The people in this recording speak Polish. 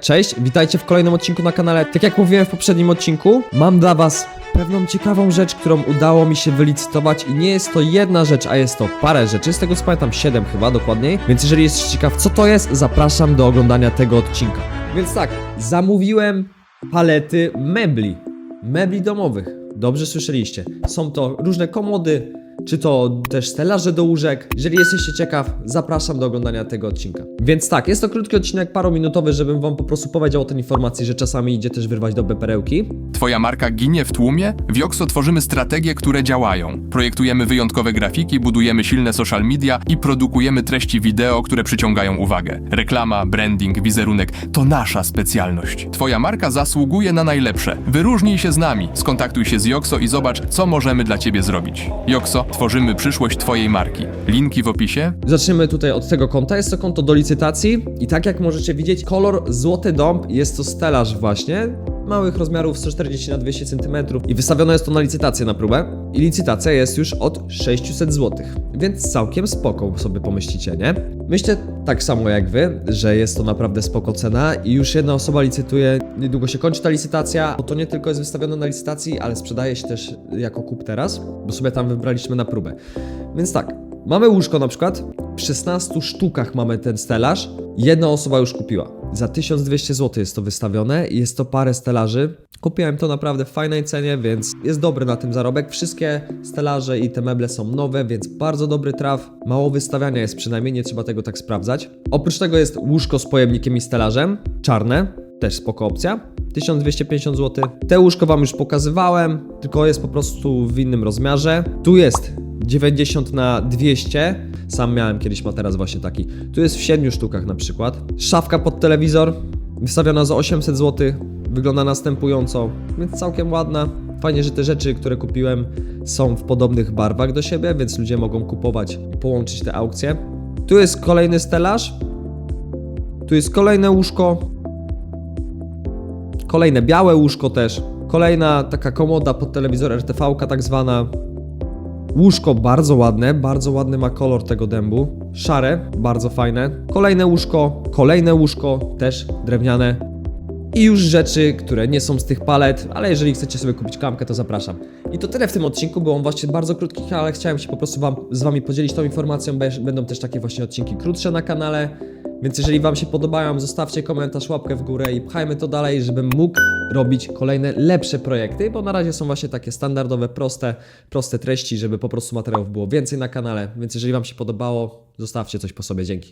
Cześć, witajcie w kolejnym odcinku na kanale. Tak jak mówiłem w poprzednim odcinku, mam dla was pewną ciekawą rzecz, którą udało mi się wylicytować i nie jest to jedna rzecz, a jest to parę rzeczy, z tego co pamiętam 7 chyba dokładniej. Więc jeżeli jesteś ciekaw co to jest, zapraszam do oglądania tego odcinka. Więc tak, zamówiłem palety mebli, mebli domowych. Dobrze słyszeliście. Są to różne komody, czy to też stelaże do łóżek. Jeżeli jesteście ciekaw, zapraszam do oglądania tego odcinka. Więc tak, jest to krótki odcinek, parominutowy, żebym wam po prostu powiedział o tej informacji, że czasami idzie też wyrwać dobre perełki. Twoja marka ginie w tłumie? W Joxo tworzymy strategie, które działają. Projektujemy wyjątkowe grafiki, budujemy silne social media i produkujemy treści wideo, które przyciągają uwagę. Reklama, branding, wizerunek to nasza specjalność. Twoja marka zasługuje na najlepsze. Wyróżnij się z nami, skontaktuj się z Joxo i zobacz, co możemy dla Ciebie zrobić. Joxo, tworzymy przyszłość Twojej marki. Linki w opisie. Zaczniemy tutaj od tego konta. Jest to konto do licytacji i tak jak możecie widzieć, kolor Złoty Dąb jest to stelaż właśnie małych rozmiarów 140 na 200 cm i wystawione jest to na licytację na próbę i licytacja jest już od 600 zł, więc całkiem spoko sobie pomyślicie, nie? Myślę tak samo jak wy, że jest to naprawdę spoko cena i już jedna osoba licytuje, niedługo się kończy ta licytacja, bo to nie tylko jest wystawione na licytacji, ale sprzedaje się też jako kup teraz, bo sobie tam wybraliśmy na próbę. Więc tak, Mamy łóżko na przykład, w 16 sztukach mamy ten stelaż, jedna osoba już kupiła. Za 1200 zł jest to wystawione i jest to parę stelaży. Kupiłem to naprawdę w fajnej cenie, więc jest dobry na tym zarobek. Wszystkie stelaże i te meble są nowe, więc bardzo dobry traf. Mało wystawiania jest przynajmniej, nie trzeba tego tak sprawdzać. Oprócz tego jest łóżko z pojemnikiem i stelażem, czarne, też spoko opcja. 1250 zł. Te łóżko wam już pokazywałem, tylko jest po prostu w innym rozmiarze. Tu jest 90 na 200. Sam miałem kiedyś materac właśnie taki. Tu jest w 7 sztukach na przykład. Szafka pod telewizor, wystawiona za 800 zł. Wygląda następująco, więc całkiem ładna. Fajnie, że te rzeczy, które kupiłem, są w podobnych barwach do siebie, więc ludzie mogą kupować i połączyć te aukcje. Tu jest kolejny stelaż. Tu jest kolejne łóżko. Kolejne białe łóżko też. Kolejna taka komoda pod telewizor RTV, tak zwana. Łóżko bardzo ładne, bardzo ładny ma kolor tego dębu. Szare, bardzo fajne. Kolejne łóżko, kolejne łóżko, też drewniane. I już rzeczy, które nie są z tych palet, ale jeżeli chcecie sobie kupić klamkę, to zapraszam. I to tyle w tym odcinku, był on właśnie bardzo krótki, ale chciałem się po prostu wam, z wami podzielić tą informacją, będą też takie właśnie odcinki krótsze na kanale. Więc jeżeli wam się podobają, zostawcie komentarz, łapkę w górę i pchajmy to dalej, żebym mógł robić kolejne lepsze projekty, bo na razie są właśnie takie standardowe, proste, proste treści, żeby po prostu materiałów było więcej na kanale. Więc jeżeli wam się podobało, zostawcie coś po sobie. Dzięki.